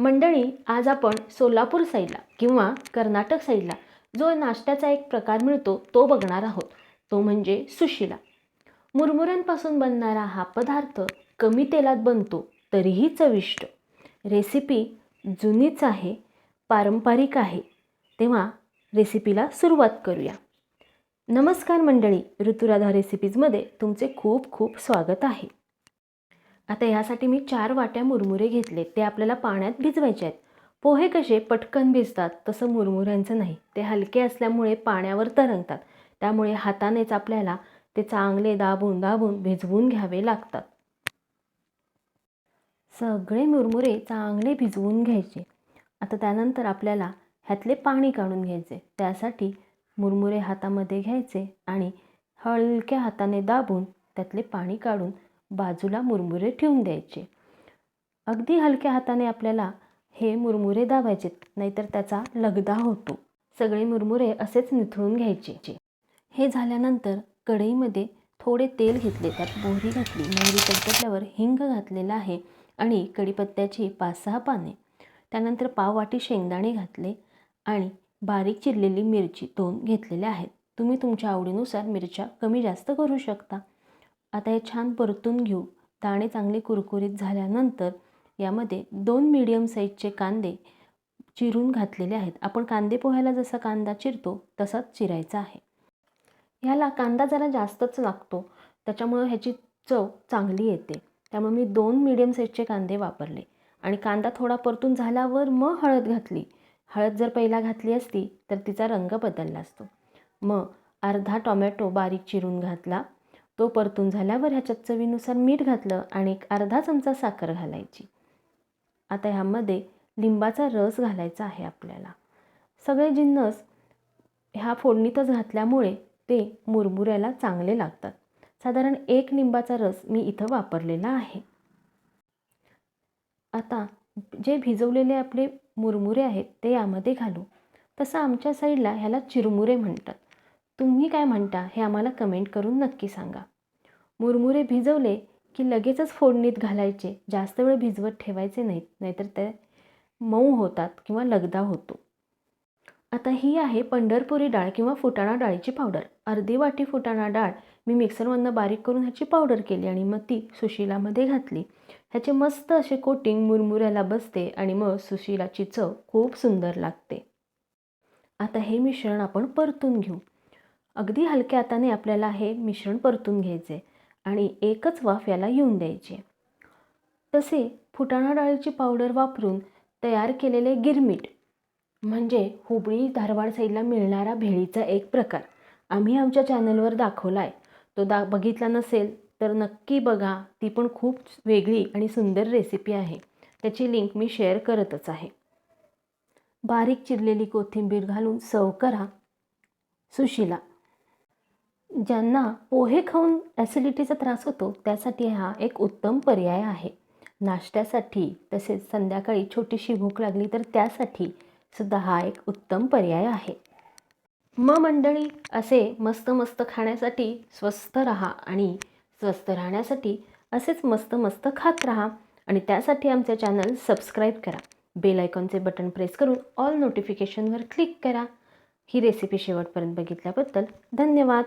मंडळी आज आपण सोलापूर साईडला किंवा कर्नाटक साईडला जो नाश्त्याचा एक प्रकार मिळतो तो बघणार आहोत. तो म्हणजे सुशिला. मुरमुऱ्यांपासून बनणारा हा पदार्थ कमी तेलात बनतो तरीही चविष्ट. रेसिपी जुनीच आहे पारंपरिक आहे. तेव्हा रेसिपीला सुरुवात करूया. नमस्कार मंडळी ऋतुराधा रेसिपीजमध्ये तुमचे खूप खूप स्वागत आहे. आता ह्यासाठी मी चार वाट्या मुरमुरे घेतले ते आपल्याला पाण्यात भिजवायचे आहेत. पोहे कसे पटकन भिजतात तसं मुरमुऱ्यांचं नाही. ते हलके असल्यामुळे पाण्यावर तरंगतात. त्यामुळे हातानेच आपल्याला ते चांगले दाबून दाबून भिजवून घ्यावे लागतात. सगळे मुरमुरे चांगले भिजवून घ्यायचे. आता त्यानंतर आपल्याला ह्यातले पाणी काढून घ्यायचे. त्यासाठी मुरमुरे हातामध्ये घ्यायचे आणि हलक्या हाताने दाबून त्यातले पाणी काढून बाजूला मुरमुरे ठेवून द्यायचे. अगदी हलक्या हाताने आपल्याला हे मुरमुरे दाबायचे नाहीतर त्याचा लगदा होतो. सगळे मुरमुरे असेच निथळून घ्यायचे. हे झाल्यानंतर कढईमध्ये थोडे तेल घेतले त्यात मोहरी घातली. मोहरी तडतडल्यावर हिंग घातलेला आहे आणि कढीपत्त्याची पाच सहा पाने. त्यानंतर पाव वाटी शेंगदाणे घातले आणि बारीक चिरलेली मिरची दोन घेतलेल्या आहेत. तुम्ही तुमच्या आवडीनुसार मिरच्या कमी जास्त करू शकता. आता हे छान परतून घेऊ. दाणे चांगले कुरकुरीत झाल्यानंतर यामध्ये दोन मीडियम साईजचे कांदे चिरून घातलेले आहेत. आपण कांदे पोह्याला जसा कांदा चिरतो तसाच चिरायचा आहे. ह्याला कांदा जरा जास्तच लागतो. त्याच्यामुळं ह्याची चव चांगली येते. त्यामुळे मी दोन मीडियम साईजचे कांदे वापरले. आणि कांदा थोडा परतून झाल्यावर मग हळद घातली. हळद जर पहिला घातली असती तर तिचा रंग बदलला असतो. मग अर्धा टोमॅटो बारीक चिरून घातला. तो परतून झाल्यावर ह्याच्यात चवीनुसार मीठ घातलं आणि एक अर्धा चमचा साखर घालायची. आता ह्यामध्ये लिंबाचा रस घालायचा आहे आपल्याला. सगळे जिन्नस ह्या फोडणीतच घातल्यामुळे ते मुरमुऱ्याला चांगले लागतात. साधारण एक लिंबाचा रस मी इथं वापरलेला आहे. आता जे भिजवलेले आपले मुरमुरे आहेत ते यामध्ये घालू. तसं आमच्या साईडला ह्याला चिरमुरे म्हणतात. तुम्ही काय म्हणता हे आम्हाला कमेंट करून नक्की सांगा. मुरमुरे भिजवले की लगेचच फोडणीत घालायचे. जास्त वेळ भिजवत ठेवायचे नाहीत नाहीतर ते मऊ होतात किंवा लगदा होतो. आता ही आहे पंढरपुरी डाळ किंवा फुटाणा डाळीची पावडर. अर्धी वाटी फुटाणा डाळ मी मिक्सरमधनं बारीक करून ह्याची पावडर केली आणि मग ती सुशिलामध्ये घातली. ह्याचे मस्त असे कोटिंग मुरमुऱ्याला बसते आणि मग सुशिलाची चव खूप सुंदर लागते. आता हे मिश्रण आपण परतून घेऊ. अगदी हलक्या हाताने आपल्याला हे मिश्रण परतून घ्यायचे आणि एकच वाफ याला येऊन द्यायची तसे फुटाणा डाळीची पावडर वापरून तयार केलेले गिरमीट म्हणजे हुबळी धारवाड साईडला मिळणारा भेळीचा एक प्रकार आम्ही आमच्या चॅनलवर दाखवला आहे तो दा बघितला नसेल तर नक्की बघा ती पण खूप वेगळी आणि सुंदर रेसिपी आहे. त्याची लिंक मी शेअर करतच आहे. बारीक चिरलेली कोथिंबीर घालून सर्व करा. सुशिला ज्यांना पोहे खाऊन ॲसिडिटीचा त्रास होतो त्यासाठी हा एक उत्तम पर्याय आहे. नाश्त्यासाठी तसेच संध्याकाळी छोटीशी भूक लागली तर त्यासाठी सुद्धा हा एक उत्तम पर्याय आहे. म मंडळी असे मस्त मस्त खाण्यासाठी स्वस्त राहा आणि स्वस्थ राहण्यासाठी असेच मस्त मस्त खात राहा आणि त्यासाठी आमचे चॅनल सबस्क्राईब करा. बेल आयकॉनचे बटन प्रेस करून ऑल नोटिफिकेशनवर क्लिक करा. ही रेसिपी शेवटपर्यंत बघितल्याबद्दल धन्यवाद.